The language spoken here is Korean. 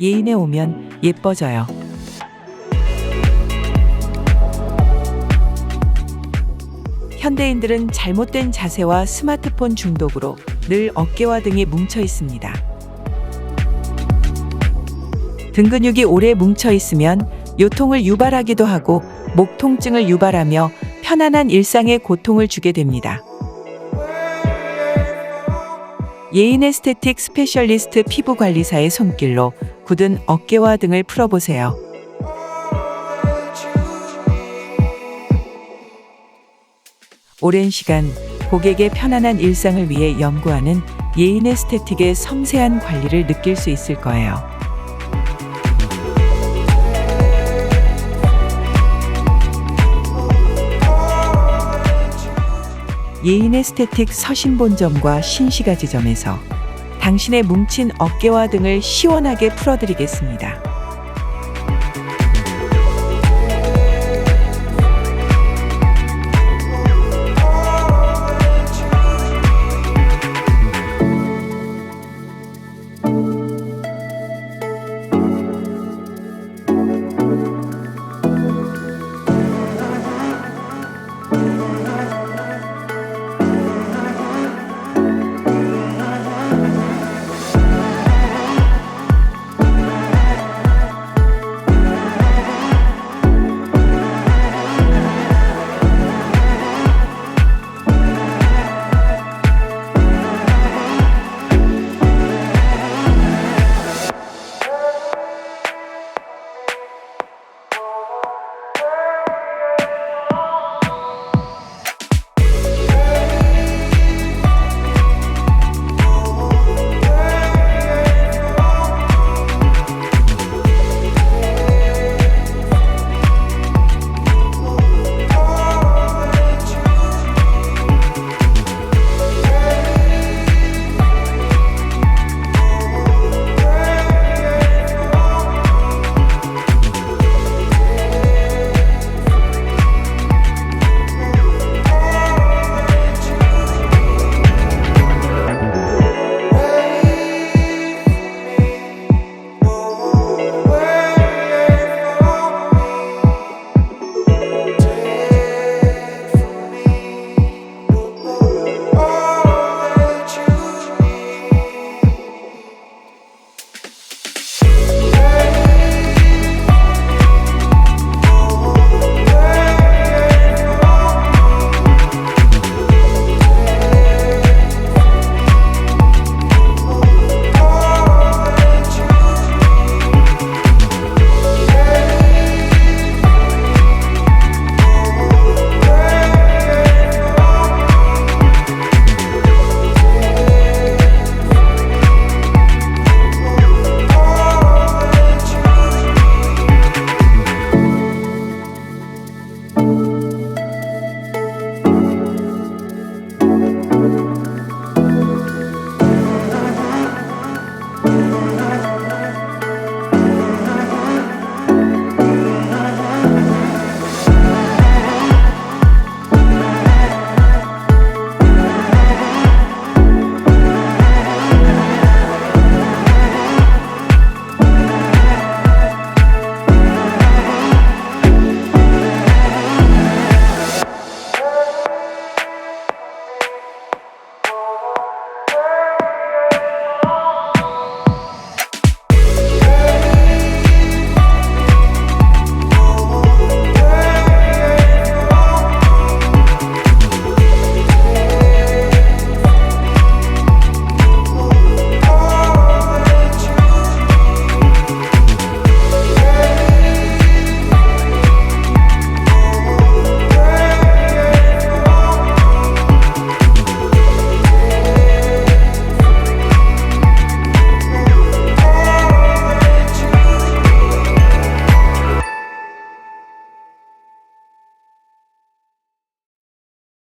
예인에 오면 예뻐져요. 현대인들은 잘못된 자세와 스마트폰 중독으로 늘 어깨와 등이 뭉쳐 있습니다. 등 근육이 오래 뭉쳐 있으면 요통을 유발하기도 하고 목 통증을 유발하며 편안한 일상에 고통을 주게 됩니다. 예인 에스테틱 스페셜리스트 피부 관리사의 손길로 굳은 어깨와 등을 풀어보세요. 오랜 시간 고객의 편안한 일상을 위해 연구하는 예인 에스테틱의 섬세한 관리를 느낄 수 있을 거예요. 예인 에스테틱 서신본점과 신시가 지점에서 당신의 뭉친 어깨와 등을 시원하게 풀어드리겠습니다.